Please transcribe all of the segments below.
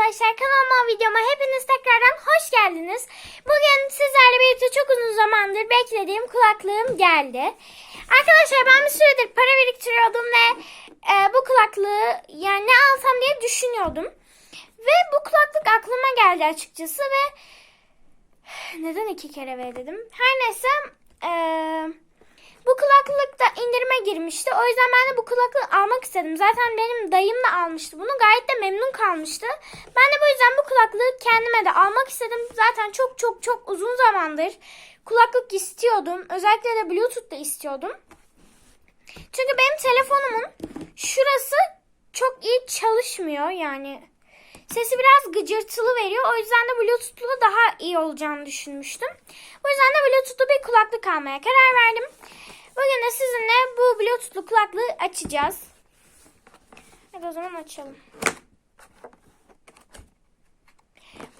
arkadaşlar kanalıma videoma hepiniz tekrardan hoş geldiniz. Bugün sizlerle birlikte çok uzun zamandır beklediğim kulaklığım geldi. Arkadaşlar ben bir süredir para biriktiriyordum ve e, bu kulaklığı yani ne alsam diye düşünüyordum. Ve bu kulaklık aklıma geldi açıkçası ve neden iki kere V dedim. Her neyse eee bu kulaklık da indirime girmişti. O yüzden ben de bu kulaklığı almak istedim. Zaten benim dayım da almıştı bunu. Gayet de memnun kalmıştı. Ben de bu yüzden bu kulaklığı kendime de almak istedim. Zaten çok çok çok uzun zamandır kulaklık istiyordum. Özellikle de Bluetooth da istiyordum. Çünkü benim telefonumun şurası çok iyi çalışmıyor yani. Sesi biraz gıcırtılı veriyor. O yüzden de Bluetooth'lu daha iyi olacağını düşünmüştüm. Bu yüzden de Bluetooth'lu bir kulaklık almaya karar verdim. Bugün de sizinle bu Bluetooth'lu kulaklığı açacağız. Hadi o zaman açalım.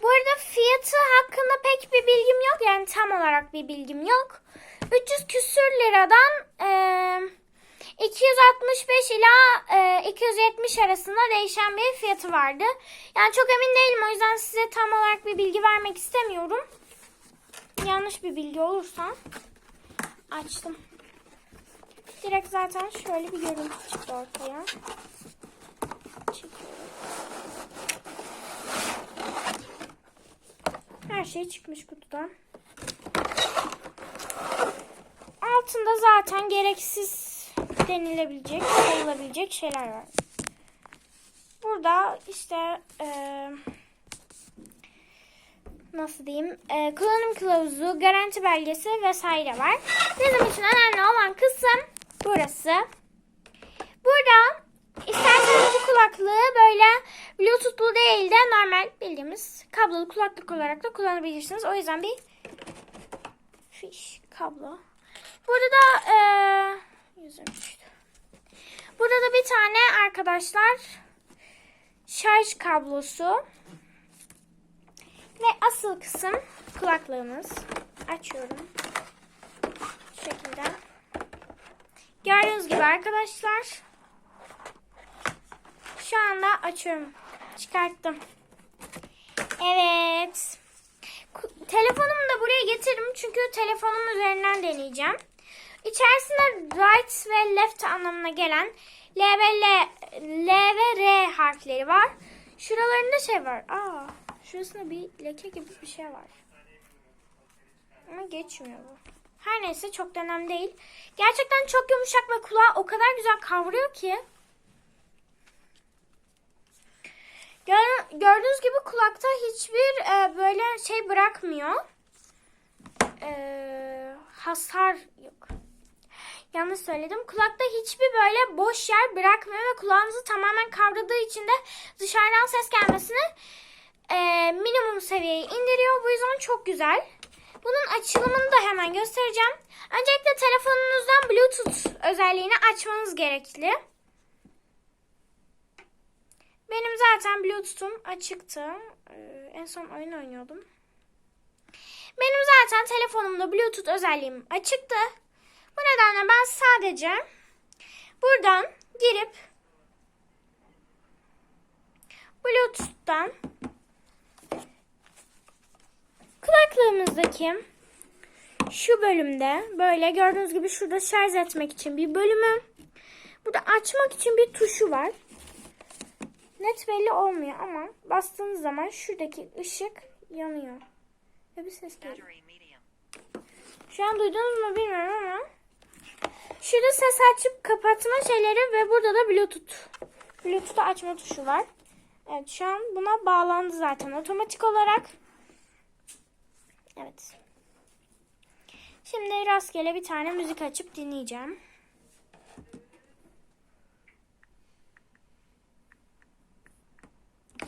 Bu arada fiyatı hakkında pek bir bilgim yok. Yani tam olarak bir bilgim yok. 300 küsür liradan eee 265 ila e, 270 arasında değişen bir fiyatı vardı. Yani çok emin değilim o yüzden size tam olarak bir bilgi vermek istemiyorum. Yanlış bir bilgi olursa açtım. Direkt zaten şöyle bir görüntü çıktı ortaya. Her şey çıkmış kutudan. Altında zaten gereksiz denilebilecek, sayılabilecek şeyler var. Burada işte eee, nasıl diyeyim eee, kullanım kılavuzu, garanti belgesi vesaire var. Bizim için önemli olan kısım burası. Burada isterseniz bu kulaklığı böyle bluetoothlu değil de normal bildiğimiz kablolu kulaklık olarak da kullanabilirsiniz. O yüzden bir fiş kablo. Burada da düştü. Burada da bir tane arkadaşlar şarj kablosu ve asıl kısım kulaklığımız. Açıyorum. Şu şekilde. Gördüğünüz gibi arkadaşlar. Şu anda açıyorum. Çıkarttım. Evet. Telefonumu da buraya getirdim çünkü telefonum üzerinden deneyeceğim. İçerisinde right ve left anlamına gelen L ve L, L ve R harfleri var. Şuralarında şey var. Aa, şurasında bir leke gibi bir şey var. Ama geçmiyor bu. Her neyse çok da önemli değil. Gerçekten çok yumuşak ve kulağı o kadar güzel kavruyor ki. Gör- Gördüğünüz gibi kulakta hiçbir e, böyle şey bırakmıyor. E, hasar yok. Yanlış söyledim. Kulakta hiçbir böyle boş yer bırakmıyor ve kulağınızı tamamen kavradığı için de dışarıdan ses gelmesini e, minimum seviyeye indiriyor. Bu yüzden çok güzel. Bunun açılımını da hemen göstereceğim. Öncelikle telefonunuzdan Bluetooth özelliğini açmanız gerekli. Benim zaten Bluetooth'um açıktı. Ee, en son oyun oynuyordum. Benim zaten telefonumda Bluetooth özelliğim açıktı. Bu nedenle ben sadece buradan girip Bluetooth'tan kulaklığımızdaki şu bölümde böyle gördüğünüz gibi şurada şarj etmek için bir bölümü burada açmak için bir tuşu var. Net belli olmuyor ama bastığınız zaman şuradaki ışık yanıyor. Ve bir ses geliyor. Şu an duydunuz mu bilmiyorum ama şurada ses açıp kapatma şeyleri ve burada da Bluetooth. Bluetooth'u açma tuşu var. Evet şu an buna bağlandı zaten otomatik olarak. Evet. Şimdi rastgele bir tane müzik açıp dinleyeceğim.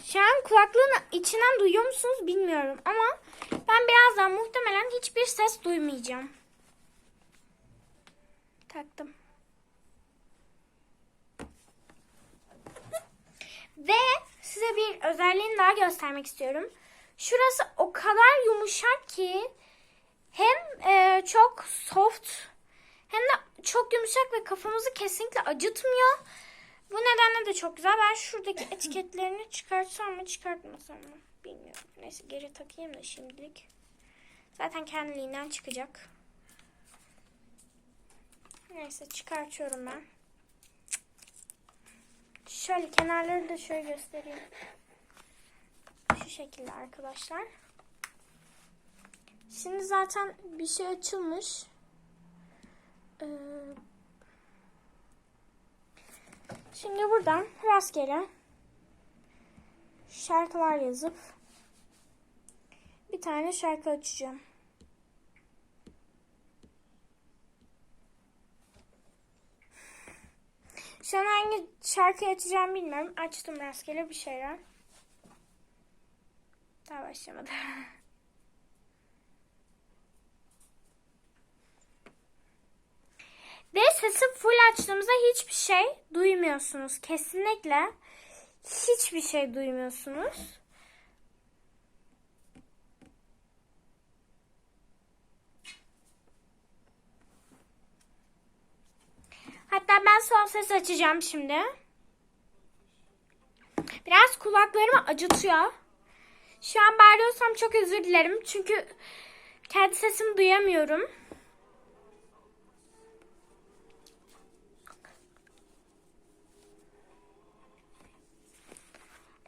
Şu an kulaklığın içinden duyuyor musunuz bilmiyorum ama ben birazdan muhtemelen hiçbir ses duymayacağım. Taktım. Ve size bir özelliğini daha göstermek istiyorum. Şurası o kadar yumuşak ki hem e, çok soft hem de çok yumuşak ve kafamızı kesinlikle acıtmıyor. Bu nedenle de çok güzel. Ben şuradaki etiketlerini çıkartsam mı çıkartmasam mı bilmiyorum. Neyse geri takayım da şimdilik. Zaten kendiliğinden çıkacak. Neyse çıkartıyorum ben. Şöyle kenarları da şöyle göstereyim. Şekilde arkadaşlar. Şimdi zaten bir şey açılmış. Ee, şimdi buradan rastgele şarkılar yazıp bir tane şarkı açacağım. Şu an hangi şarkıyı açacağım bilmiyorum. Açtım rastgele bir şeyler. Daha başlamadı. Ve sesi full açtığımızda hiçbir şey duymuyorsunuz. Kesinlikle hiçbir şey duymuyorsunuz. Hatta ben son ses açacağım şimdi. Biraz kulaklarımı acıtıyor. Şu an bağırıyorsam çok özür dilerim. Çünkü kendi sesimi duyamıyorum.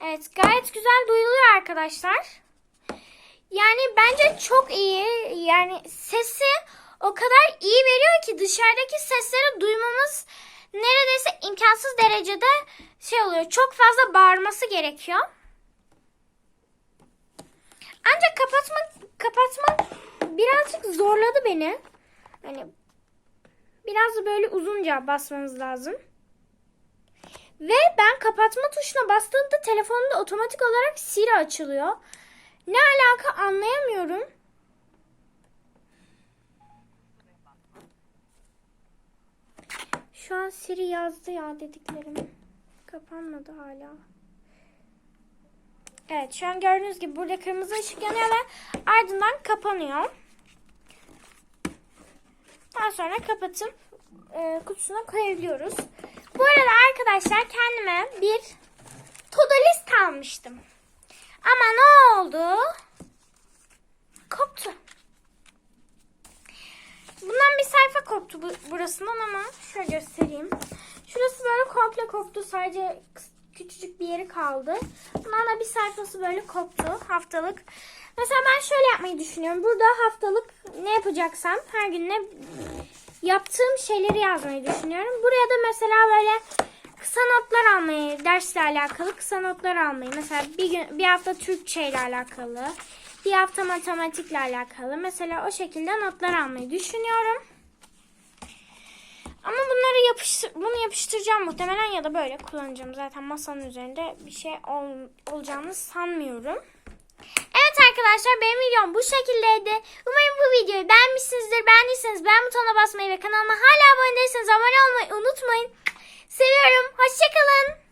Evet gayet güzel duyuluyor arkadaşlar. Yani bence çok iyi. Yani sesi o kadar iyi veriyor ki dışarıdaki sesleri duymamız neredeyse imkansız derecede şey oluyor. Çok fazla bağırması gerekiyor. Ancak kapatmak kapatmak birazcık zorladı beni. Hani biraz böyle uzunca basmanız lazım. Ve ben kapatma tuşuna bastığımda telefonumda otomatik olarak Siri açılıyor. Ne alaka anlayamıyorum. Şu an Siri yazdı ya dediklerim. Kapanmadı hala. Evet şu an gördüğünüz gibi burada kırmızı ışık yanıyor ve ardından kapanıyor. Daha sonra kapatıp e, kutusuna koyabiliyoruz. Bu arada arkadaşlar kendime bir to-do list almıştım. Ama ne oldu? Koptu. Bundan bir sayfa koptu bu, burasından ama şöyle göstereyim. Şurası böyle komple koptu. Sadece küçücük bir yeri kaldı. Bundan da bir sayfası böyle koptu haftalık. Mesela ben şöyle yapmayı düşünüyorum. Burada haftalık ne yapacaksam her gün ne yaptığım şeyleri yazmayı düşünüyorum. Buraya da mesela böyle kısa notlar almayı, dersle alakalı kısa notlar almayı. Mesela bir gün bir hafta Türkçe ile alakalı, bir hafta matematikle alakalı. Mesela o şekilde notlar almayı düşünüyorum. Ama bunları yapıştır, bunu yapıştıracağım muhtemelen ya da böyle kullanacağım. Zaten masanın üzerinde bir şey ol, olacağını sanmıyorum. Evet arkadaşlar benim videom bu şekildeydi. Umarım bu videoyu beğenmişsinizdir. Beğendiyseniz beğen butonuna basmayı ve kanalıma hala abone değilseniz abone olmayı unutmayın. Seviyorum. Hoşçakalın.